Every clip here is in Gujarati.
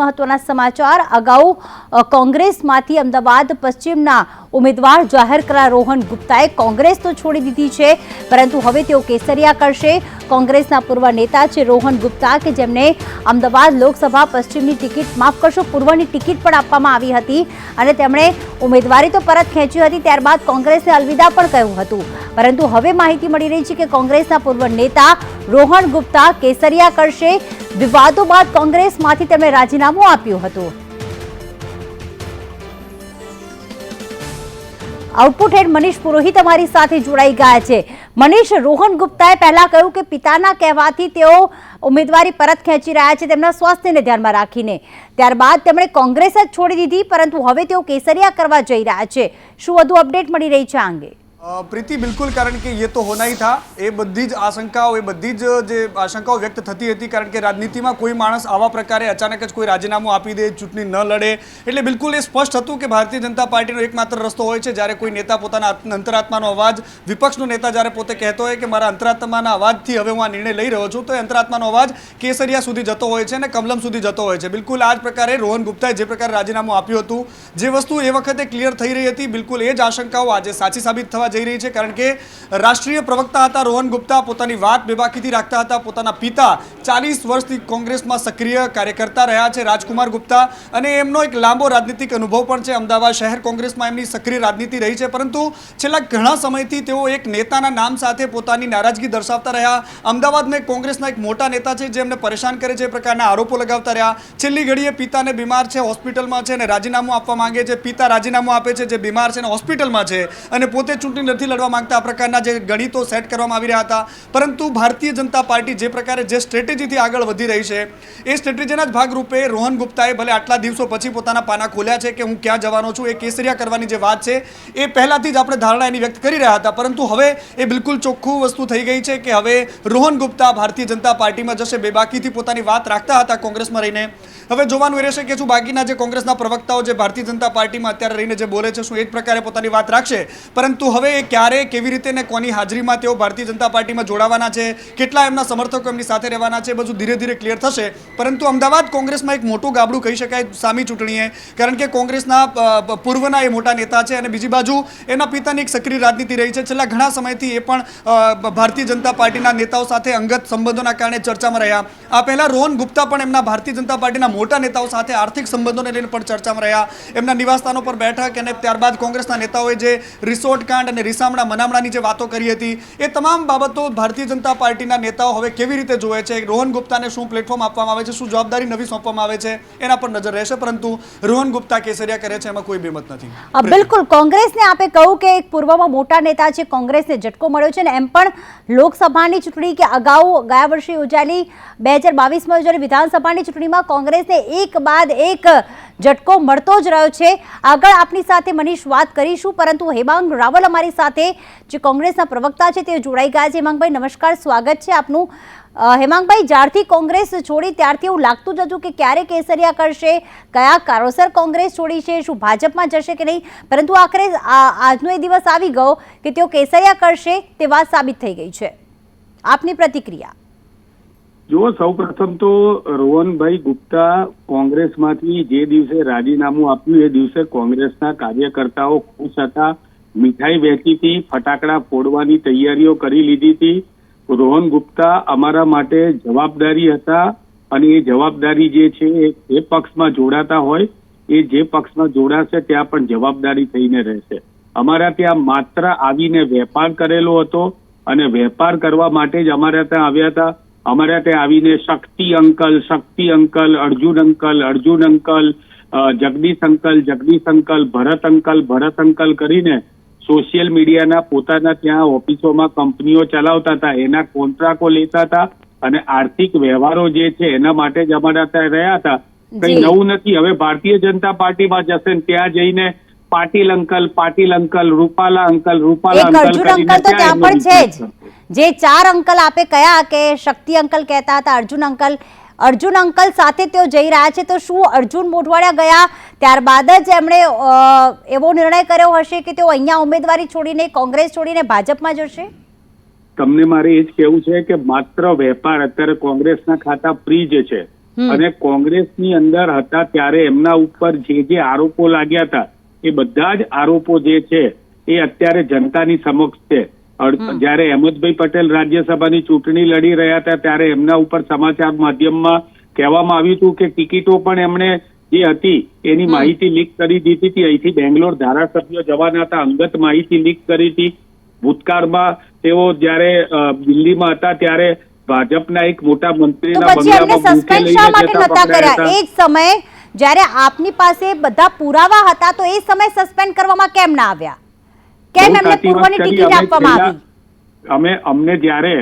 મહત્વના સમાચાર. અગાઉ કોંગ્રેસમાંથી અમદાવાદ પશ્ચિમના ઉમેદવાર જાહેર કરા રોહન ગુપ્તાએ કોંગ્રેસ તો છોડી દીધી છે, પરંતુ હવે તેઓ કેસરિયા કરશે. કોંગ્રેસના પૂર્વ નેતા છે રોહન ગુપ્તા કે જેમને અમદાવાદ લોકસભા પશ્ચિમની ટિકિટ, માફ કરશો, પૂર્વની ટિકિટ પણ આપવામાં આવી હતી અને તેમણે ઉમેદવારી તો પરત ખેંચી હતી, ત્યારબાદ કોંગ્રેસે અલવિદા પણ કહ્યું હતું. પરંતુ હવે માહિતી મળી રહી છે કે કોંગ્રેસના પૂર્વ નેતા રોહન ગુપ્તા કેસરિયા કરશે. વિવાદો બાદ કોંગ્રેસમાંથી તેમણે રાજીનામું આપ્યું હતું. આઉટપુટ હેડ મનીષ પુરોહિત અમારી સાથે જોડાઈ ગયા છે. મનીષ, રોહન ગુપ્તાએ પહેલા કહ્યું કે પિતાના કહેવાથી તેઓ ઉમેદવારી પરત ખેંચી રહ્યા છે તેમના સ્વાસ્થ્યને ધ્યાનમાં રાખીને. ત્યારબાદ તેમણે કોંગ્રેસ જ છોડી દીધી, પરંતુ હવે તેઓ કેસરિયા કરવા જઈ રહ્યા છે. શું વધુ અપડેટ મળી રહી છે આ અંગે? પ્રીતિ, બિલકુલ, કારણ કે એ તો હોના થા. એ બધી જ આશંકાઓ, એ બધી જ જે આશંકાઓ વ્યક્ત થતી હતી, કારણ કે રાજનીતિમાં કોઈ માણસ આવા પ્રકારે અચાનક જ કોઈ રાજીનામું આપી દે, ચૂંટણી ન લડે. એટલે બિલકુલ એ સ્પષ્ટ હતું કે ભારતીય જનતા પાર્ટીનો એકમાત્ર રસ્તો હોય છે, જ્યારે કોઈ નેતા પોતાના અંતરાત્માનો અવાજ, વિપક્ષનો નેતા જ્યારે પોતે કહેતો હોય કે મારા અંતરાત્માના અવાજથી હવે હું આ નિર્ણય લઈ રહ્યો છું, તો અંતરાત્માનો અવાજ કેસરિયા સુધી જતો હોય છે અને કમલમ સુધી જતો હોય છે. બિલકુલ આ જ પ્રકારે રોહન ગુપ્તાએ જે પ્રકારે રાજીનામું આપ્યું હતું, જે વસ્તુ એ વખતે ક્લિયર થઈ રહી હતી, બિલકુલ એ જ આશંકાઓ આજે સાચી સાબિત થવા જઈ રહી છે કારણ કે રાષ્ટ્રીય પ્રવક્તા હતા રોહન ગુપ્તા પોતાની વાત બેબાકીથી રાખતા હતા. પોતાના પિતા ચાલીસ વર્ષથી કોંગ્રેસમાં સક્રિય કાર્યકર્તા રહ્યા છે રાજકુમાર ગુપ્તા અને એમનો એક લાંબો રાજનીતિક અનુભવ પણ છે. અમદાવાદ શહેર કોંગ્રેસમાં એમની સક્રિય રાજનીતિ રહી છે, પરંતુ છેલ્લા ઘણા સમયથી તેઓ એક નેતાના નામ સાથે પોતાની નારાજગી દર્શાવતા રહ્યા. અમદાવાદમાં કોંગ્રેસના એક મોટા નેતા છે જે એમને પરેશાન કરે છે, એ પ્રકારના આરોપો લગાવતા રહ્યા. છેલ્લી ઘડીએ પિતાને બીમાર છે, હોસ્પિટલમાં છે અને રાજીનામું આપવા માંગે છે. પિતા રાજીનામું આપે છે, જે બીમાર છે અને હોસ્પિટલમાં છે અને પોતે ચૂંટણી નથી લડવા માંગતા. આ પ્રકારના જે ગણિતો સેટ કરવામાં આવી રહ્યા હતા. પરંતુ ભારતીય જનતા પાર્ટી જે પ્રકારે જે સ્ટ્રેટેજીથી આગળ વધી રહી છે, એ સ્ટ્રેટેજીના જ ભાગરૂપે રોહન ગુપ્તાએ ભલે આટલા દિવસો પછી પોતાના પાના ખોલ્યા છે કે હું ક્યાં જવાનો છું, એ કેસરિયા કરવાની જે વાત છે, એ પહેલાથી જ આપણે ધારણા એની વ્યક્ત કરી રહ્યા હતા. પરંતુ હવે એ બિલકુલ ચોખ્ખું વસ્તુ થઈ ગઈ છે કે હવે રોહન ગુપ્તા ભારતીય જનતા પાર્ટીમાં જશે. બેબાકીથી પોતાની વાત રાખતા હતા કોંગ્રેસમાં રહીને. હવે જોવાનું એ રહેશે કે શું બાકીના જે કોંગ્રેસના પ્રવક્તાઓ જે ભારતીય જનતા પાર્ટીમાં અત્યારે રહીને જે બોલે છે, શું એ જ પ્રકારે પોતાની વાત રાખશે. પરંતુ હવે એ ક્યારે, કેવી રીતે ને કોની હાજરીમાં તેઓ ભારતીય જનતા પાર્ટીમાં જોડાવાના છે, કેટલા એમના સમર્થકો એમની સાથે રહેવાના છે બધું ધીરે ધીરે ક્લિયર થશે. પરંતુ અમદાવાદ કોંગ્રેસમાં એક મોટું ગાબડું કહી શકાય સામી ચૂંટણીએ, કારણ કે કોંગ્રેસના પૂર્વના એ મોટા નેતા છે અને બીજી બાજુ એના પિતાની એક સક્રિય રાજનીતિ રહી છે. છેલ્લા ઘણા સમયથી એ પણ ભારતીય જનતા પાર્ટીના નેતાઓ સાથે અંગત સંબંધોના કારણે ચર્ચામાં રહ્યા. આ પહેલાં રોહન ગુપ્તા પણ એમના ભારતીય જનતા પાર્ટીના મોટા નેતાઓ સાથે આર્થિક સંબંધોને લઈને પણ ચર્ચામાં રહ્યા. એમના નિવાસસ્થાનો પર બેઠક અને ત્યારબાદ કોંગ્રેસના નેતાઓએ જે રિસોર્ટ કાંડ અને રિસામણા મનામણાની જે વાતો કરી હતી એ તમામ બાબતો ભારતીય જનતા પાર્ટીના નેતાઓ હવે કેવી રીતે જોવે છે? રોહન ગુપ્તાને શું પ્લેટફોર્મ આપવામાં આવે છે? શું જવાબદારી નવી સોંપવામાં આવે છે? એના પર નજર રહેશે પરંતુ રોહન ગુપ્તા કેસરિયા કરે છે એમાં કોઈ બેમત નથી. બિલકુલ. કોંગ્રેસને આપે કહું કે એક પૂર્વમાં મોટા નેતા છે કોંગ્રેસને ઝટકો મળ્યો છે ને એમ પણ લોકસભાની ચૂંટણી કે અગાઉ ગયા વર્ષે યોજાયેલી બે હજાર બાવીસમાં યોજાયેલી વિધાનસભાની ચૂંટણીમાં કોંગ્રેસને એક બાદ એક ઝટકો મળતો જ રહ્યો છે. આગળ આપની સાથે મનીષ વાત કરીશું, પરંતુ હેમાંગ રાવલ અમારી સાથે જે કોંગ્રેસના પ્રવક્તા છે તે જોડાઈ ગયા છે. હેમાંગભાઈ, નમસ્કાર, સ્વાગત છે આપનું. હેમાંગભાઈ, જ્યારથી કોંગ્રેસ છોડી ત્યારથી એવું લાગતું જ હતું કે ક્યારે કેસરિયા કરશે, કયા કારણોસર કોંગ્રેસ છોડી છે, શું ભાજપમાં જશે કે નહીં? પરંતુ આખરે આજનો એ દિવસ આવી ગયો કે તેઓ કેસરિયા કરશે તે વાત સાબિત થઈ ગઈ છે. આપની પ્રતિક્રિયા. જુઓ સૌ પ્રથમ તો રોહનભાઈ ગુપ્તા કોંગ્રેસમાંથી જે દિવસે રાજીનામું આપ્યું, એ દિવસે કોંગ્રેસના કાર્યકર્તાઓ ખુશ હતા. મીઠાઈ વહેતી હતી, ફટાકડા ફોડવાની તૈયારીઓ કરી લીધી હતી. રોહન ગુપ્તા અમારા માટે જવાબદારી હતા અને એ જવાબદારી જે છે, એ પક્ષમાં જોડાતા હોય, એ જે પક્ષમાં જોડાશે, ત્યાં પણ જવાબદારી થઈને રહેશે. અમારા ત્યાં માત્ર આવીને વેપાર કરેલો હતો અને વેપાર કરવા માટે જ અમારા ત્યાં આવ્યા હતા. અમારા ત્યાં આવીને Shakti uncle Shakti uncle Arjun uncle Arjun uncle Jagdish uncle Jagdish uncle Bharat uncle Bharat uncle કરીને સોશિયલ મીડિયાના પોતાના ત્યાં ઓફિસોમાં કંપનીઓ ચલાવતા હતા એના કોન્ટ્રાક્ટો લેતા હતા અને આર્થિક વ્યવહારો જે છે એના માટે જ અમારા ત્યાં રહ્યા હતા કઈ. નવું નથી હવે ભારતીય જનતા પાર્ટીમાં જશે ને ત્યાં જઈને Patil uncle Patil uncle Rupala uncle Rupala uncle કરીને તો ત્યાં પણ છે જ. જે ચાર અંકલ આપે કયા કે શક્તિ અંકલ કહેતા હતા અર્જુન અંકલ. અર્જુન અંકલ સાથે તેઓ જઈ રહ્યા છે તો શું અર્જુન મોઢવાડિયા ગયા? ત્યારબાદ જ એમણે એવો નિર્ણય કર્યો હશે કે તેઓ અહીંયા ઉમેદવારી છોડીને કોંગ્રેસ છોડીને ભાજપમાં જશે? તમને મારે એ જ કેવું છે કે માત્ર વેપાર અત્યારે કોંગ્રેસના ખાતા ફ્રી જ છે. અને કોંગ્રેસની અંદર હતા ત્યારે એમના ઉપર જે જે આરોપો લાગ્યા હતા એ બધા જ આરોપો જે છે એ અત્યારે જનતાની સમક્ષ છે. જ્યારે અહેમદભાઈ પટેલ રાજ્યસભાની ચૂંટણી લડી રહ્યા હતા ત્યારે એમના ઉપર સમાચાર માધ્યમમાં કહેવામાં આવ્યું હતું કે ટિકિટો પણ એમણે જે હતી એની માહિતી લીક કરી દીધી હતી. અહીંથી બેંગ્લોર ધારાસભ્યો જવાના હતા અંગત માહિતી લીક કરી હતી. ભૂતકાળમાં તેઓ જ્યારે દિલ્હીમાં હતા ત્યારે ભાજપના એક મોટા મંત્રી મંત્રીના બંગલામાં. એ જ સમયે જ્યારે આપની પાસે બધા પુરાવા હતા તો એ સમય સસ્પેન્ડ કરવામાં કેમ ના આવ્યા? કેમ એમને પૂર્વની ટિકિટ આપવામાં આવી? અમે અમને જ્યારે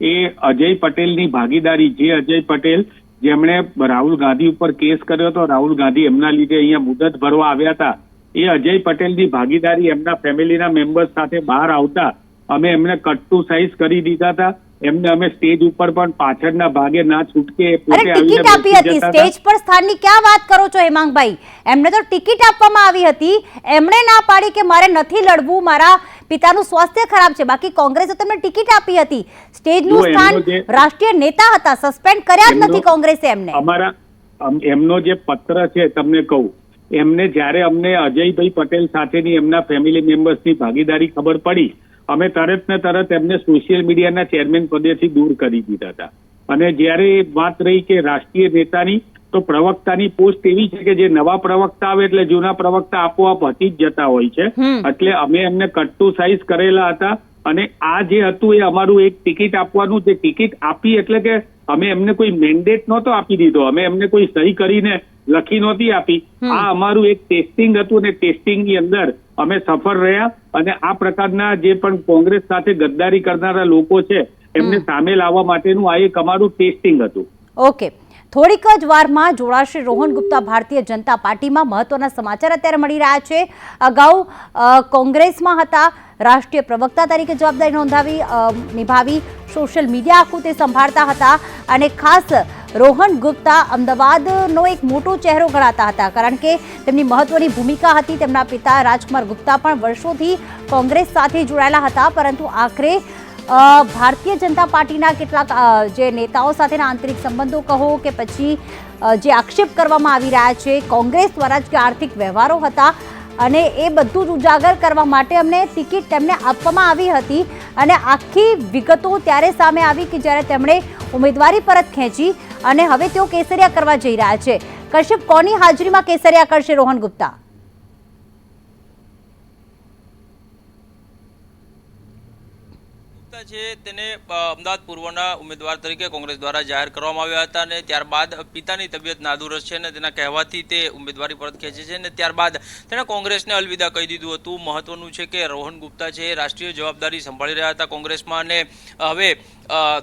એ અજય પટેલની ભાગીદારી જે અજય પટેલ જેમણે રાહુલ ગાંધી ઉપર કેસ કર્યો હતો રાહુલ ગાંધી એમના લીધે અહીંયા મુદત ભરવા આવ્યા હતા એ અજય પટેલની ભાગીદારી એમના ફેમિલીના મેમ્બર્સ સાથે બહાર આવતા અમે એમને કટ્ટુ સાઇઝ કરી દીધા હતા. એમને અમે સ્ટેજ ઉપર પણ પાછળના ભાગે ના છૂટકે પોતે ટિકિટ આપી હતી. સ્ટેજ પર સ્થાનની ક્યાં વાત કરો છો હેમાંગભાઈ? એમને તો ટિકિટ આપવામાં આવી હતી. એમણે ના પાડી કે મારે નથી લડવું મારા પિતાનું સ્વાસ્થ્ય ખરાબ છે. બાકી કોંગ્રેસે તમને ટિકિટ આપી હતી. સ્ટેજનું સ્થાન રાષ્ટ્રીય નેતા હતા. સસ્પેન્ડ કર્યા જ નથી કોંગ્રેસે એમને. અમારા એમનો જે પત્ર છે તમને કહું એમને જ્યારે અમને અજયભાઈ પટેલ સાથેની એમના ફેમિલી મેમ્બર્સની ભાગીદારી ખબર પડી અમે તરત ને તરત એમને સોશિયલ મીડિયાના ચેરમેન પદેથી દૂર કરી દીધા હતા. અને જ્યારે વાત રહી કે રાષ્ટ્રીય નેતાની તો પ્રવક્તાની પોસ્ટ એવી છે કે જે નવા પ્રવક્તા આવે એટલે જૂના પ્રવક્તા આપોઆપ હટી જ જતા હોય છે. એટલે અમે એમને કટ્ટુ સાઇઝ કરેલા હતા અને આ જે હતું એ અમારું એક ટિકિટ આપવાનું જે ટિકિટ આપી એટલે કે અમે એમને કોઈ મેન્ડેટ નહોતો આપી દીધો. અમે એમને કોઈ સહી કરીને લખી નહોતી આપી. આ અમારું એક ટેસ્ટિંગ હતું અને ટેસ્ટિંગની અંદર અમે સફળ રહ્યા અને આ પ્રકારના જે પણ કોંગ્રેસ સાથે ગદ્દારી કરનારા લોકો છે એમને સામે લાવવા માટેનું આ એક અમારું ટેસ્ટિંગ હતું. ઓકે. થોડીક જ વારમાં જોડાશે રોહન ગુપ્તા ભારતીય જનતા પાર્ટીમાં. મહત્વના સમાચાર અત્યારે મળી રહ્યા છે. અગાઉ કોંગ્રેસમાં હતા રાષ્ટ્રીય પ્રવક્તા તરીકે જવાબદારી નોંધાવી નિભાવી સોશિયલ મીડિયા આખું તે સંભાળતા હતા અને ખાસ રોહન ગુપ્તા અમદાવાદનો એક મોટો ચહેરો ગણાતા હતા, કારણ કે તેમની મહત્વની ભૂમિકા હતી. તેમના પિતા રાજકુમાર ગુપ્તા પણ વર્ષોથી કોંગ્રેસ સાથે જોડાયેલા હતા, પરંતુ આખરે ભારતીય જનતા પાર્ટીના કેટલાક જે નેતાઓ સાથેના આંતરિક સંબંધો કહો કે પછી જે આક્ષેપ કરવામાં આવી રહ્યા છે, કોંગ્રેસ દ્વારા જ કે આર્થિક વ્યવહારો હતા અને એ બધું જ ઉજાગર કરવા માટે અમને ટિકિટ તેમને આપવામાં આવી હતી અને આખી વિગતો ત્યારે સામે આવી કે જ્યારે તેમણે ઉમેદવારી પરત ખેંચી અને હવે તેઓ કેસરિયા કરવા જઈ રહ્યા છે. કશ્યપ, કોની હાજરીમાં કેસરિયા કરશે રોહન ગુપ્તા? ગુપ્તા છે તેને અમદાવાદ પૂર્વના ઉમેદવાર તરીકે કોંગ્રેસ દ્વારા જાહેર કરવામાં આવ્યા હતા અને ત્યારબાદ પિતાની તબિયત નાદુરસ્ત છે અને તેના કહેવાથી તે ઉમેદવારી પરત ખેંચે છે અને ત્યારબાદ તેણે કોંગ્રેસને અલવિદા કહી દીધું હતું. મહત્વનું છે કે રોહન ગુપ્તા છે રાષ્ટ્રીય જવાબદારી સંભાળી રહ્યા હતા કોંગ્રેસમાં અને હવે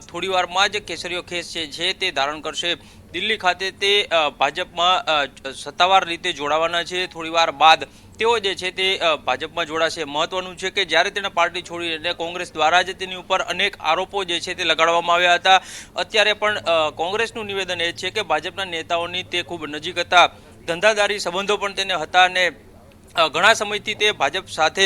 થોડીવારમાં જ કેસરીયો ખેસ છે જે તે ધારણ કરશે દિલ્હી ખાતે તે ભાજપમાં સત્તાવાર રીતે જોડાવાના છે. થોડીવાર બાદ તેઓ જે છે તે ભાજપમાં જોડાશે. મહત્વનું છે કે જ્યારે તેણે પાર્ટી છોડી એટલે કોંગ્રેસ દ્વારા જ તેની ઉપર અનેક આરોપો જે છે તે લગાડવામાં આવ્યા હતા. અત્યારે પણ કોંગ્રેસનું નિવેદન એ છે કે ભાજપના નેતાઓની તે ખૂબ નજીક હતા. ધંધાદારી સંબંધો પણ તેને હતા અને ઘણા સમયથી તે ભાજપ સાથે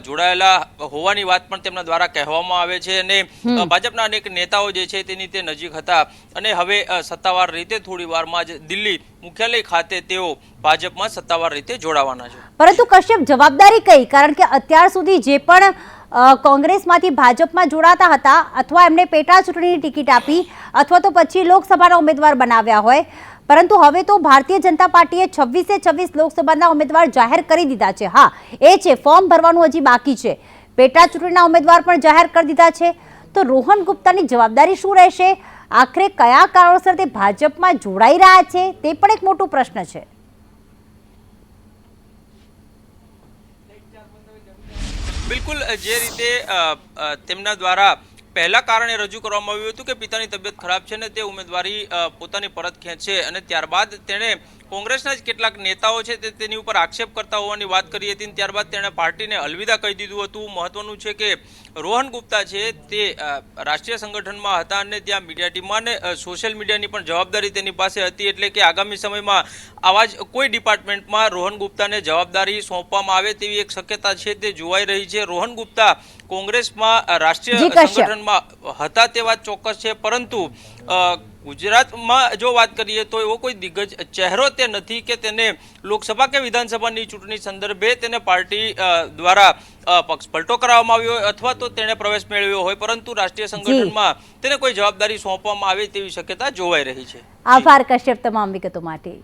જોડાયેલા હોવાની વાત પણ તેમના દ્વારા કહેવામાં આવે છે અને ભાજપના અનેક નેતાઓ જે છે તેની તે નજીક હતા અને હવે સત્તાવાર રીતે થોડી વારમાં જ દિલ્હી મુખ્યાલય ખાતે તેઓ ભાજપમાં સત્તાવાર રીતે જોડાવાના છે. પરંતુ કશ્યપ જવાબદારી કઈ? કારણ કે અત્યાર સુધી જે પણ કોંગ્રેસમાંથી ભાજપમાં જોડાતા હતા અથવા એમને પેટા ચૂંટણીની ટિકિટ આપી અથવા તો પછી લોકસભાના ઉમેદવાર બનાવ્યા હોય પરંતુ હવે તો ભારતીય જનતા પાર્ટીએ છવ્વીસે છવ્વીસ લોકસભાના ઉમેદવાર જાહેર કરી દીધા છે. હા, એ છે, ફોર્મ ભરવાનું હજી બાકી છે. પેટા ચૂંટણીના ઉમેદવાર પણ જાહેર કરી દીધા છે. તો રોહન ગુપ્તાની જવાબદારી શું રહેશે? આખરે કયા કારણોસર તે ભાજપમાં જોડાઈ રહ્યા છે? તે પણ એક મોટો પ્રશ્ન છે. બિલકુલ, જે રીતે તેમના દ્વારા પહેલા કારણે રજૂ કરવામાં આવ્યું હતું કે પિતાની તબિયત ખરાબ છે ને તે ઉમેદવારી પોતાની પરત ખેંચશે અને ત્યારબાદ તેણે કોંગ્રેસના જ કેટલાક નેતાઓ છે તે તેની ઉપર આક્ષેપ કરતા હોવાની વાત કરી હતી ત્યારબાદ તેણે પાર્ટીને અલવિદા કહી દીધું હતું. મહત્વનું છે કે રોહન ગુપ્તા છે તે રાષ્ટ્રીય સંગઠનમાં હતા અને ત્યાં મીડિયા ટીમમાં અને સોશિયલ મીડિયાની પણ જવાબદારી તેની પાસે હતી એટલે કે આગામી સમયમાં આવા જ કોઈ ડિપાર્ટમેન્ટમાં રોહન ગુપ્તાને જવાબદારી સોંપવામાં આવે તેવી એક શક્યતા છે તે જોવાઈ રહી છે. રોહન ગુપ્તા કોંગ્રેસમાં રાષ્ટ્રીય સંગઠનમાં હતા તે વાત ચોક્કસ છે પરંતુ ગુજરાતમાં જો વાત કરીએ તો એવો કોઈ દિગ્ગજ ચહેરો તે નથી કે તેને લોકસભા કે વિધાનસભાની ચૂંટણી સંદર્ભે તેને પાર્ટી દ્વારા પક્ષપલટો પક્ષ પલટો કરવામાં આવ્યો હોય અથવા તો તેણે પ્રવેશ મેળવ્યો હોય પરંતુ રાષ્ટ્રીય સંગઠનમાં તેને કોઈ જવાબદારી સોંપવામાં આવે તેવી શક્યતા જોવાઈ રહી છે. આભાર કશ્યપ તમામ વિગતો માટે.